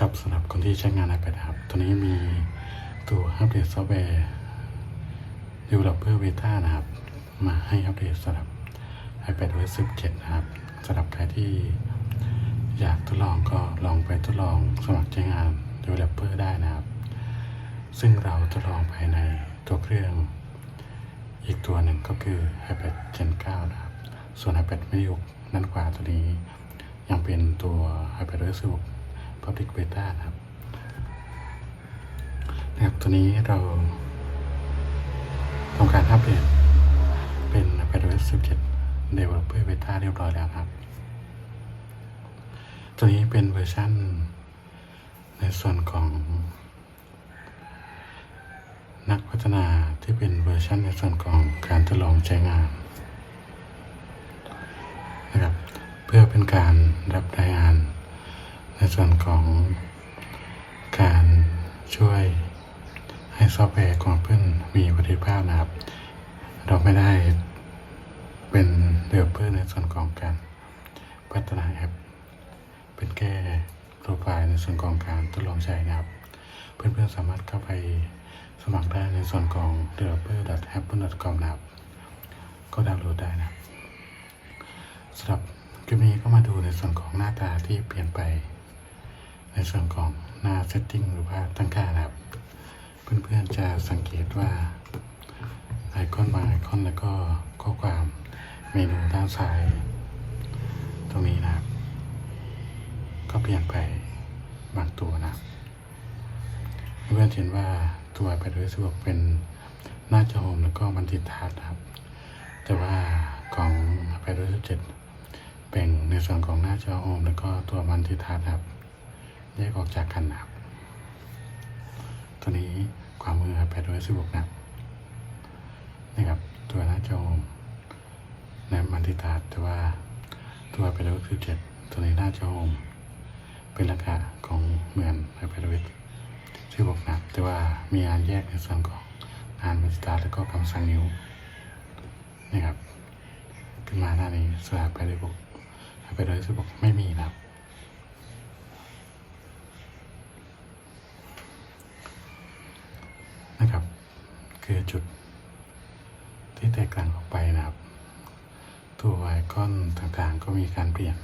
กับสำหรับคนที่ใช้งาน iPad ครับ ตัวนี้มีตัวอัปเดตซอฟต์แวร์ Developer Beta นะครับ มาให้อัปเดตสำหรับ iPad OS 17 นะครับสำหรับใครที่อยากทดลองก็ลองไปทดลองสมัครใช้งาน Developer ได้นะครับ ซึ่งเราทดลองภายในตัวเครื่อง อีกตัวหนึ่งก็คือ iPad Gen 9 นะครับ ส่วน iPad mini 6ด้านขวาตัวนี้ ยังเป็นตัว iPad OS 16 Public Beta ครับนะครับ ตัวนี้เราทำการอัปเดตเป็น iOS 17 Developer Beta เรียบร้อยแล้วครับ ตัวนี้เป็นเวอร์ชันในส่วนของ นักพัฒนาที่เป็นเวอร์ชันในส่วนของการทดลองใช้งานนะครับ เพื่อเป็นการรับรายงาน ในส่วนของการช่วยให้ซอฟต์แวร์ของเพื่อนมีประสิทธิภาพนะครับ เราไม่ได้เป็นเดเวลเปอร์ในส่วนของการพัฒนาแอป เป็นแค่โปรไฟล์ในส่วนของการทดลองใช้นะครับ เพื่อนๆสามารถเข้าไปสมัครได้ในส่วนของ developer.apple.com นะครับ ก็ดาวน์โหลดได้นะครับสำหรับคลิปนี้ก็มาดูในส่วนของหน้าตาที่เปลี่ยนไป ในส่วนของหน้า setting หรือว่าตั้งค่านะครับ เพื่อนๆจะสังเกตว่าไอคอนบางไอคอนแล้วก็ข้อความเมนูด้านซ้าย ตรงนี้นะครับ ก็เปลี่ยนไปบางตัวนะเพื่อนเห็นว่าตัว iPad OS 16เป็นหน้าจอโฮมแล้วก็มันติดทัชนะครับ แต่ว่าของ iPad OS 17แบ่งในส่วนของหน้าจอโฮมแล้วก็ตัวมันติดทัชนะครับ แยกออกจากกันนะครับตัวนี้ความมือ iPad OS 16นะครับนะครับ ตัวหน้าจอโฮมและมันติดทัชแต่ว่าตัว iPad OS 17ตัวนี้หน้าจอโฮมเป็นลักษณะของเหมือน iPad OS ชื่อบอกนะครับแต่ว่ามีงานแยกในส่วนของงานบันสตาร์แล้วก็คำสั่งนิ้วนะครับขึ้นมาหน้านี้สลับไปเลยบอกไปเลยซึ่บอกไม่มีนะครับ คือจุดที่แตกต่างออกไปนะครับ ตัวไอคอนต่างๆก็มีการเปลี่ยน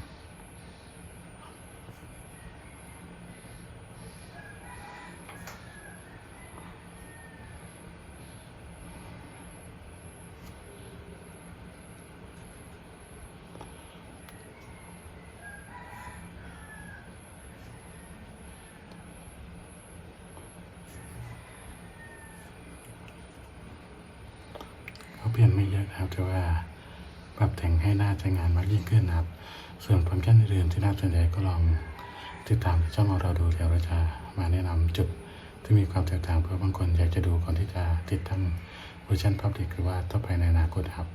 เปลี่ยนไม่เยอะนะครับแต่ว่าปรับแต่งให้น่าใช้งานมากยิ่งขึ้นนะครับ ส่วนฟังก์ชันอื่นๆที่น่าสนใจก็ลองติดตามช่องของเราดูเดี๋ยวเราจะมาแนะนำจุดที่มีความแตกต่างเพื่อบางคนอยากจะดูก่อนที่จะติดตั้งเวอร์ชันพับลิกหรือว่าต่อไปในอนาคตครับ